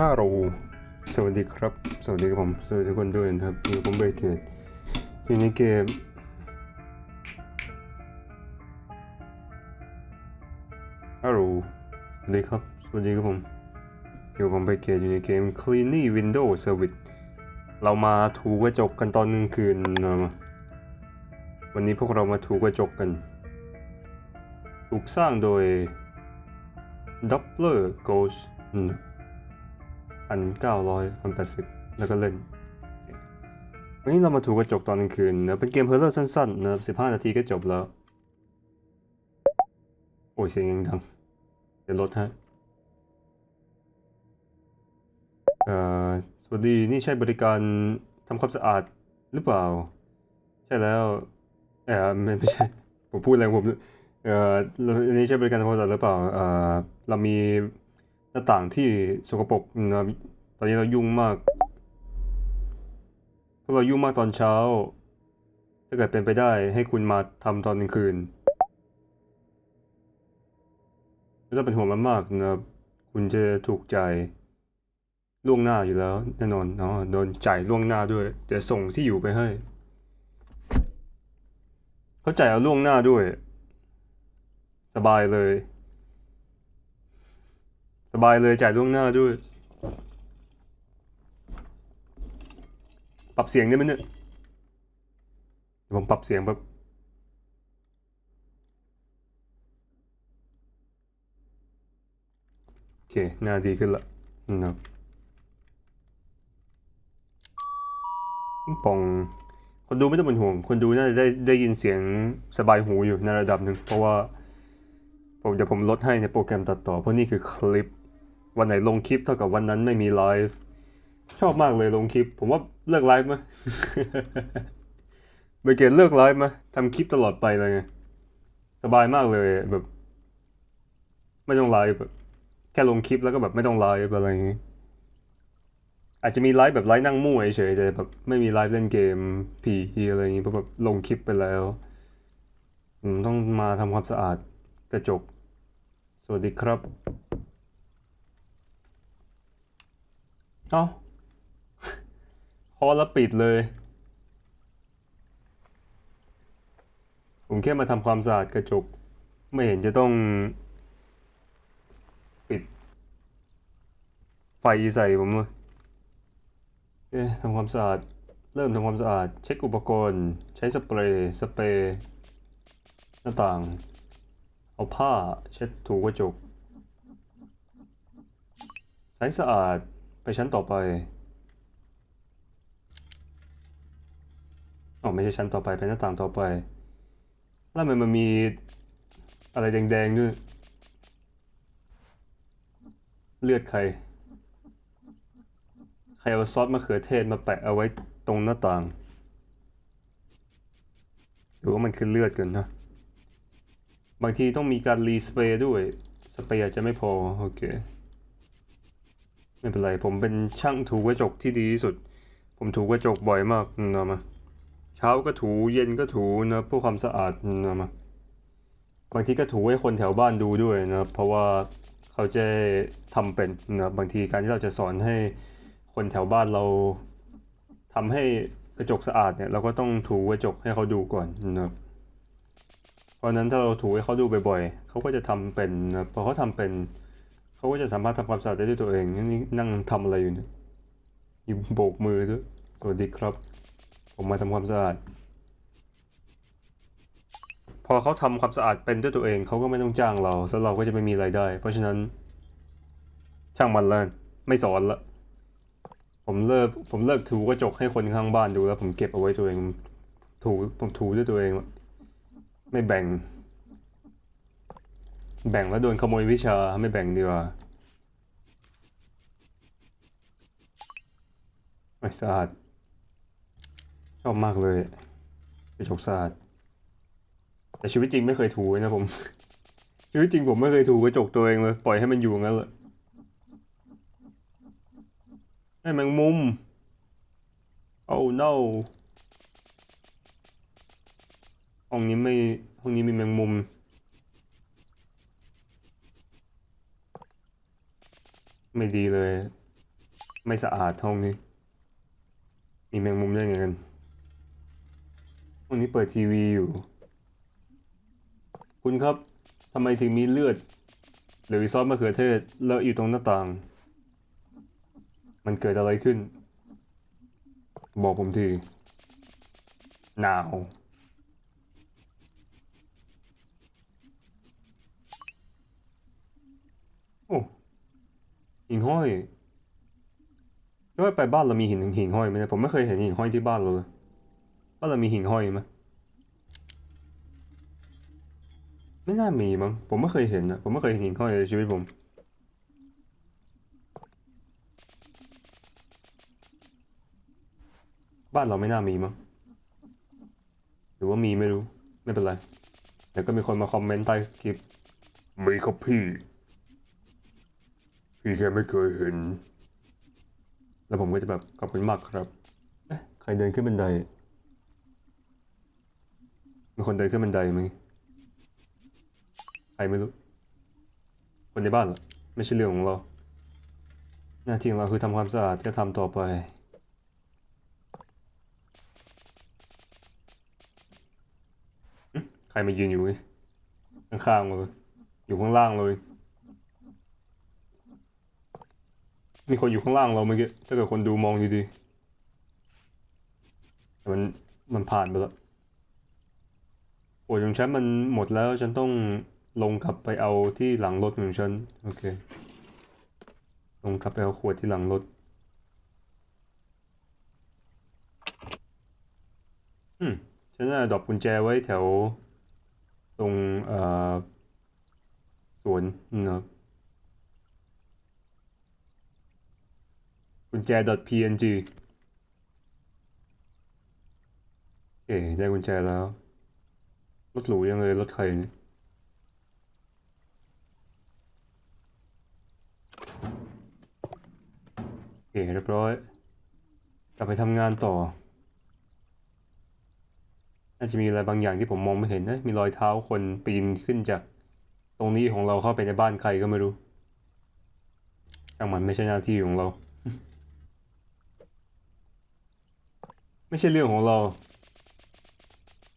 ฮัลโหลสวัสดีครับ สวัสดีครับผม สวัสดีทุกคนด้วยนะครับอยู่ผมเบเกตอยู่ในเกมฮัลโหลสวัสดีครับ สวัสดีครับผมอยู่กับผมเบเกตอยู่ในเกม Cleany Window Service เรามาถูกระจกกันตอนกลางคืนนะวันนี้พวกเรามาถูกระจกกัน ถูกสร้างโดย Doppler Ghost พันเก้าร้อยพันแปดสิบแล้วก็เล่นวันนี้เรามาถูกระจกตอนกลางคืนนะเป็นเกมเพลเลอร์สั้นๆนะครับสิบห้านาทีก็จบแล้ว โอ้ยเสียงยังดังเดี๋ยวลดฮะเอ่อสวัสดีนี่ใช่บริการทำความสะอาดหรือเปล่า ใช่แล้วเออไม่ไม่ใช่ ผมพูดอะไรของผมเอ่ออันนี้ใช่บริการทำความสะอาดหรือเปล่าเอ่อเรามี หน้าต่างที่สกปรกนะตอนนี้เรายุ่งมากพวกเรายุ่งมากตอนเช้า ถ้าเกิดเป็นไปได้ให้คุณมาทำตอนกลางคืนไม่ต้องเป็นห่วงมันมากนะครับคุณจะถูกใจล่วงหน้าอยู่แล้วแน่นอนเนาะโดนจ่ายล่วงหน้าด้วยเดี๋ยวส่งที่อยู่ไปให้ เขาจ่ายเอาล่วงหน้าด้วย สบายเลย สบายเลยจ่ายล่วงหน้าด้วย ปรับเสียงได้ไหมเนี่ยผมปรับเสียงแบบโอเคหน้าดีขึ้นละนะครับปองคนดูไม่ต้องเป็นห่วง คนดูน่าจะได้ได้ยินเสียงสบายหูอยู่ในระดับหนึ่งเพราะว่าผมเดี๋ยวผมลดให้ในโปรแกรมตัดต่อเพราะนี่คือคลิป วันไหนลงคลิปเท่ากับวันนั้นไม่มีไลฟ์ชอบมากเลยลงคลิป ผมว่าเลิกไลฟ์มั้ยเบเกตเลิกไลฟ์มั้ยทำคลิปตลอดไปเลยไงสบายมากเลยแบบ ไม่ต้องไลฟ์แบบแค่ลงคลิปแล้วก็แบบไม่ต้องไลฟ์อะไรอย่างงี้อาจจะมีไลฟ์แบบไลฟ์นั่งมั่วเฉยแต่แบบไม่มีไลฟ์เล่นเกมผีอะไรอย่างงี้เพราะแบบลงคลิปไปแล้วอืมต้องมาทำความสะอาดกระจก สวัสดีครับ เอ้าคอแล้วปิดเลย ผมแค่มาทำความสะอาดกระจก ไม่เห็นจะต้อง ปิด ไฟใส่ผมเลยเอ๊ะทำความสะอาด เริ่มทำความสะอาด เช็คอุปกรณ์ ใช้สเปรย์ สเปรย์ หน้าต่าง เอาผ้าเช็ดถูกระจก ใช้สะอาด ไปชั้นต่อไปอ๋อไม่ใช่ชั้นต่อไปเป็นหน้าต่างต่อไป แล้วมันมันมีอะไรแดงๆด้วย เลือดใคร ใครเอาซอสมะเขือเทศมาแปะเอาไว้ตรงหน้าต่าง หรือว่ามันคือเลือดกันนะ บางทีต้องมีการรีสเปรย์ด้วย สเปรย์จะไม่พอ โอเค ไม่เป็นไร ผมเป็นช่างถูกระจกที่ดีที่สุด ผมถูกระจกบ่อยมากนะมาเช้าก็ถูเย็นก็ถูนะเพื่อความสะอาดนะมาบางทีก็ถูให้คนแถวบ้านดูด้วยนะเพราะว่าเขาจะทำเป็นนะบางทีการที่เราจะสอนให้คนแถวบ้านเราทำให้กระจกสะอาดเนี่ยเราก็ต้องถูกระจกให้เขาดูก่อนนะเพราะนั้นถ้าเราถูให้เขาดูบ่อยๆเขาก็จะทำเป็นนะพอเขาทำเป็นเขาก็จะสามารถทำความสะอาดได้ด้วยตัวเองนี่นั่งทำอะไรอยู่เนี่ยอยิ้มโบกมือด้วยสวัสดีครับ ผมมาทำความสะอาด พอเขาทำความสะอาดเป็นด้วยตัวเองเขาก็ไม่ต้องจ้างเราแล้วเราก็จะไม่มีรายได้ เพราะฉะนั้น ช่างมันเลยไม่สอนละผมเลิกผมเลิกถูกระจกให้คนข้างบ้านดูแล้ว ผมเก็บเอาไว้ตัวเอง ถูผมถูด้วยตัวเองละไม่แบ่ง แบ่งแล้วโดนขโมยวิชาไม่แบ่งดีกว่าไม่สะอาดชอบมากเลยกระจกสะอาดแต่ชีวิตจริงไม่เคยถูนะผม ชีวิตจริงผมไม่เคยถูกระจกตัวเองเลย ปล่อยให้มันอยู่งั้นเลยไอ้แมงมุม oh no ห้องนี้ไม่ห้องนี้มีแมงมุม ไม่ดีเลย ไม่สะอาดห้องนี้ มีแมงมุมได้ไงกันห้องนี้เปิดทีวีอยู่ คุณครับทำไมถึงมีเลือดหรือซอสมะเขือเทศเลอะอยู่ตรงหน้าต่าง มันเกิดอะไรขึ้น บอกผมทีหนาว โอ้ หิ่งห้อยก็ไปบ้านเรามีหินหิ่งห้อยไหมผมไม่เคยเห็นหิ่งห้อยที่บ้านเราเลยบ้านเรามีหิ่งห้อยไหมไม่น่ามีมั้งผมไม่เคยเห็นนะผมไม่เคยเห็นหิ่งห้อยในชีวิตผมบ้านเราไม่น่ามีมั้งหรือว่ามีไม่รู้ ไม่เป็นไร แต่ก็มีคนมาคอมเมนต์ใต้คลิปมีครับพี่ พี่แค่ไม่เคยเห็น แล้วผมก็จะแบบขอบคุณมากครับเอ๊ะใครเดินขึ้นบันไดมีคนเดินขึ้นบันไดไหมใครไม่รู้ คนในบ้านเหรอไม่ใช่เรื่องของเรา หน้าที่ของเราคือทำความสะอาดก็ทำต่อไปหึใครมายืนอยู่นี่ข้างๆเลยอยู่ข้างล่างเลย มีคนอยู่ข้างล่างเราเมื่อกี้ ถ้าเกิดคนดูมองดีๆมันมันผ่านไปแล้วโอ้ยของฉันมันหมดแล้วฉันต้องลงกลับไปเอาที่หลังรถของฉัน โอเค ลงกลับไปเอาขวดที่หลังรถอืมฉันน่าดรอปกุญแจไว้แถวตรงเอ่อสวนนะครับ กุญแจ .png เอ๋ได้กุญแจแล้ว รถหรูยังเลย รถใครเนี่ยโอเคเรียบร้อย กลับไปทำงานต่อ น่าจะมีอะไรบางอย่างที่ผมมองไม่เห็นนะ มีรอยเท้าคนปีนขึ้นจาก ตรงนี้ของเราเข้าไปในบ้านใครก็ไม่รู้ช่างมันไม่ใช่หน้าที่ของเรา ไม่ใช่เรื่องของเรา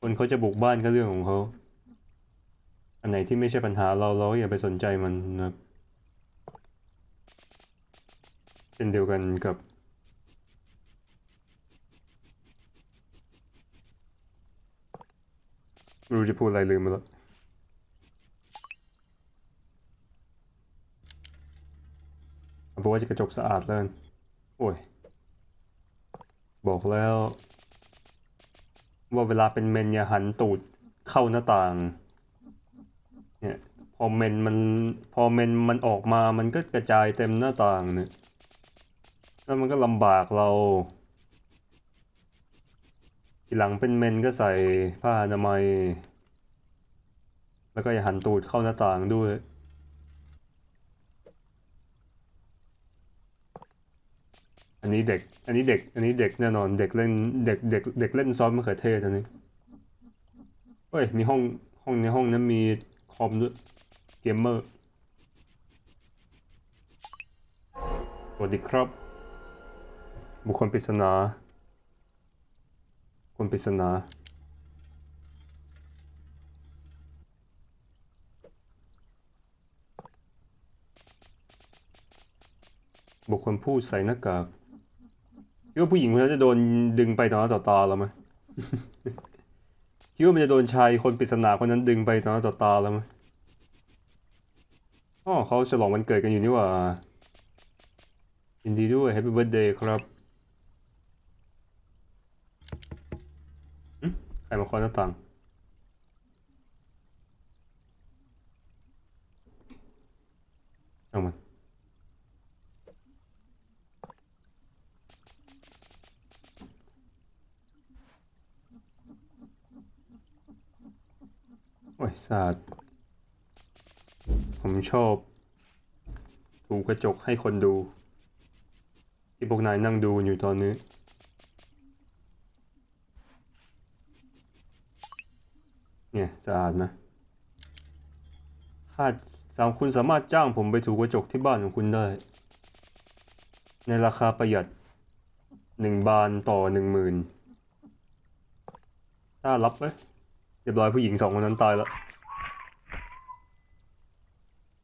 คนเขาจะบุกบ้านก็เรื่องของเขา อันไหนที่ไม่ใช่ปัญหาเราเราก็อย่าไปสนใจมันนะครับเช่นเดียวกันกับรู้จะพูดอะไรลืมไปแล้วบอกว่าจะกระจกสะอาดแล้วกันโอ้ย บอกแล้ว ว่าเวลาเป็นเมนอย่าหันตูดเข้าหน้าต่าง เนี่ยพอเมนมันพอเมนมันออกมามันก็กระจายเต็มหน้าต่างเนี่ยแล้วมันก็ลำบากเรา ทีหลังเป็นเมนก็ใส่ผ้าอนามัย แล้วก็อย่าหันตูดเข้าหน้าต่างด้วย อันนี้เด็ก อันนี้เด็ก อันนี้เด็กแน่นอน เด็กเล่น เด็ก เด็ก เด็กเล่นซ้อสมะเขือเทศอันนี้เฮ้ย มีห้อง ห้องในห้องนั้นมีคอมด้วย เกมเมอร์ สวัสดีครับ บุคคลปริศนา คนปริศนาบุคคลผู้ใส่หน้ากาก คิดว่าผู้หญิงคนนั้นจะโดนดึงไปต่อหน้าต่อตาเราไหมคิดว่ามันจะโดนชายคนปริศนาคนนั้นดึงไปต่อหน้าต่อตาเราไหมอ๋อเขาฉลองวันเกิดกันอยู่นี่หว่ายินดีด้วย Happy Birthday ครับหึใครมาเคาะหน้าต่าง เอามัน โอ้ย สะอาดผมชอบถูกระจกให้คนดู ที่พวกนายนั่งดูอยู่ตอนนี้ เนี่ยสะอาดไหมถ้าสามคุณสามารถจ้างผมไปถูกระจกที่บ้านของคุณได้ ในราคาประหยัดหนึ่งบาทต่อหนึ่งหมื่นถ้ารับไหมเรียบร้อยผู้หญิงสองคนนั้นตายแล้ว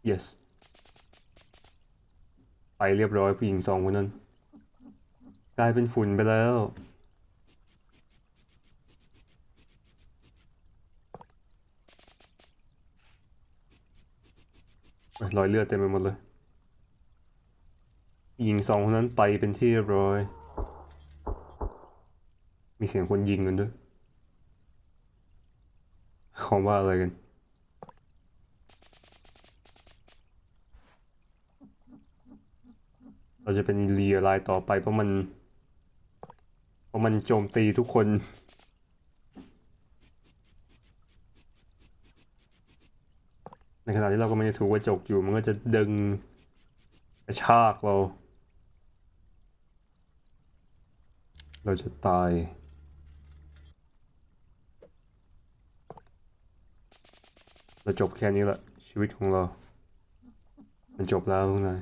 yes ไปเรียบร้อยผู้หญิงสองคนนั้น กลายเป็นฝุ่นไปแล้วโอ้ยรอยเลือดเต็มไปหมดเลยหญิงสองคนนั้นไปเป็นที่เรียบร้อย มีเสียงคนยิงกันด้วยเขาว่าอะไรกัน เราจะเป็นเรียลายต่อไปเพราะมัน เพราะมันโจมตีทุกคน ในขณะที่เรากำลังจะถูกกระจกอยู่ มันก็จะดึงกระชากเรา เราจะตายเราจบแค่นี้ละชีวิตของเรา มันจบแล้วพวกนาย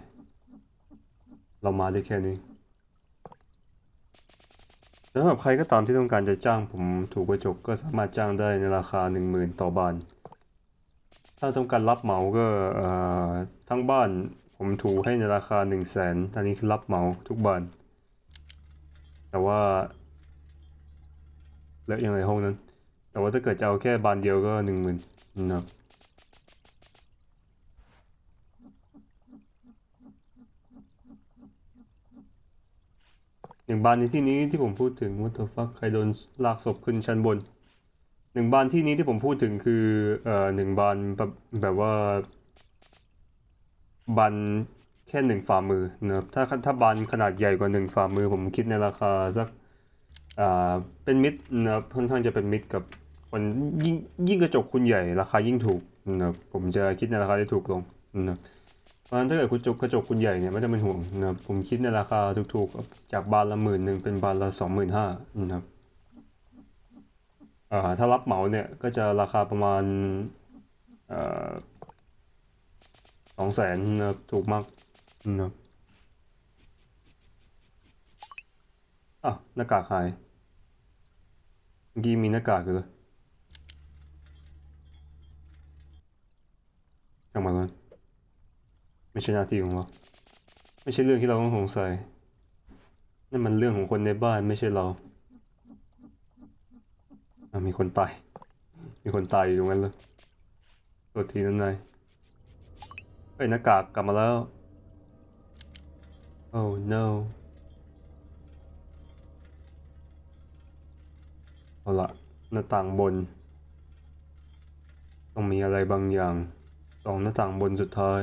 เรามาได้แค่นี้สำหรับใครก็ตามที่ต้องการจะจ้างผมถูกกระจกก็สามารถจ้างได้ในราคาหนึ่งหมื่นต่อบาน ถ้าต้องการรับเหมาก็ทั้งบ้านผมถูให้ในราคาหนึ่งแสนอันนี้คือรับเหมาทุกบ้าน แต่ว่าแล้วยังไงห้องนั้น แต่ว่าถ้าเกิดจะเอาแค่บานเดียวก็หนึ่งหมื่นนะครับ อย่งบานในที่นี้ที่ผมพูดถึง what the fuck ใครโดนลากศพขึ้นชั้นบนหนึ่งบานที่นี้ที่ผมพูดถึงคือเอ่อหนึ่งบานแบบแบบว่าบานแค่หนึ่งฝ่ามือนะครับถ้าถ้าบานขนาดใหญ่กว่าหนึ่งฝ่ามือ ผมคิดในราคาสักอ่าเป็นมิตรนะครับค่อนข้างจะเป็นมิตรกับคนยิ่งยิ่งกระจกคุณใหญ่ราคายิ่งถูกนะครับผมจะคิดในราคาที่ถูกลงนะครับ ราะฉะนั้นถ้าเกิดคุณจกกระจกคุณใหญ่เนี่ยไม่ต้องเป็นห่วงนะครับผมคิดในราคาถูกๆ จากบานละหมื่นหนึ่งเป็นบานละสองหมื่นห้านะครับถ้ารับเหมาเนี่ยก็จะราคาประมาณสองแสนนะครับถูกมากนะครับอะหน้ากากหายเมื่อกี้มีหน้ากากอยู่เลยช่างมันเลย ไม่ใช่หน้าที่ของเรา ไม่ใช่เรื่องที่เราต้องสงสัยนั่นมันเรื่องของคนในบ้านไม่ใช่เราอะมีคนตาย มีคนตายอยู่ตรงนั้นเลยตัวทีนั้นนายเฮ้หน้ากากกลับมาแล้ว oh no เอาละหน้าต่างบน ต้องมีอะไรบางอย่างสองหน้าต่างบนสุดท้าย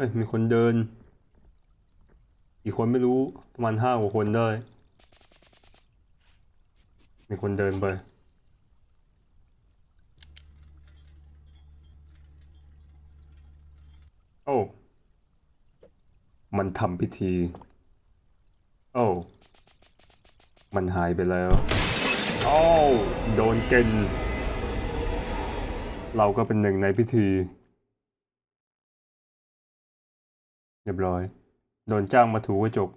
เอ้ยมีคนเดินกี่คนไม่รู้ประมาณห้ากว่าคนได้ มีคนเดินไป โอ้ มันทำพิธี โอ้ มันหายไปแล้ว โอ้ โดนเกณฑ์เราก็เป็นหนึ่งในพิธี รียบร้อย โดนจ้างมาถูกระจก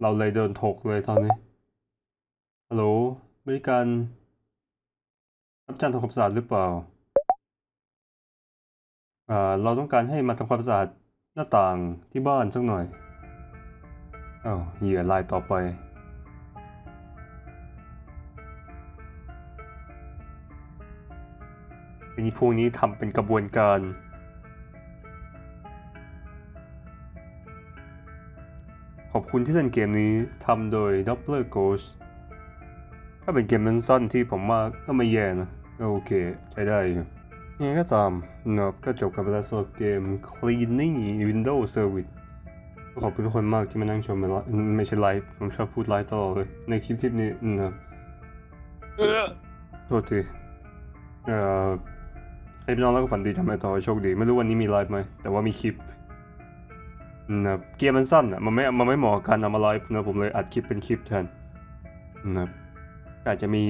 เราเลยโดนถกเลยตอนนี้ฮัลโหลบริการรับจ้างทำความสะอาดหรือเปล่าอ่าเราต้องการให้มาทำความสะอาดหน้าต่างที่บ้านสักหน่อยอ้าวเหยื่อรายต่อไปอันนี้พวกนี้ทำเป็นกระบวนการ คุณที่เล่นเกมนี้ทำโดย Doppler Ghost ถ้าเป็นเกมสั้นๆที่ผมว่าก็ไม่แย่นะก็โอเค ใช้ได้อยู่ยังไงก็ตามนะครับก็จบกับเวลาสำหรับเกม Cleaning Windows Service ขอบคุณทุกคนมากที่มานั่งชมไม่ใช่ไลฟ์ผมชอบพูดไลฟ์ตลอดเลย ในคลิปคลิปนี้นะครับโทษทีเอ่อให้พี่น้องแล้วก็ฝันดีทำไรต่อโชคดี ไม่รู้วันนี้มีไลฟ์ไหมแต่ว่ามีคลิป นะครับเกมมันสั้นอะมันไม่มันไม่เหมาะกับการนำมาไลฟ์นะผมเลยอัดคลิปเป็นคลิปแทนนะอาจจะมี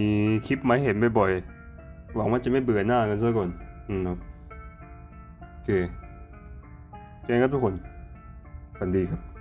คลิปมาเห็นบ่อยๆหวังว่าจะไม่เบื่อหน้ากันซะก่อนนะโอเคเจอกันครับทุกคนฝันดีครับ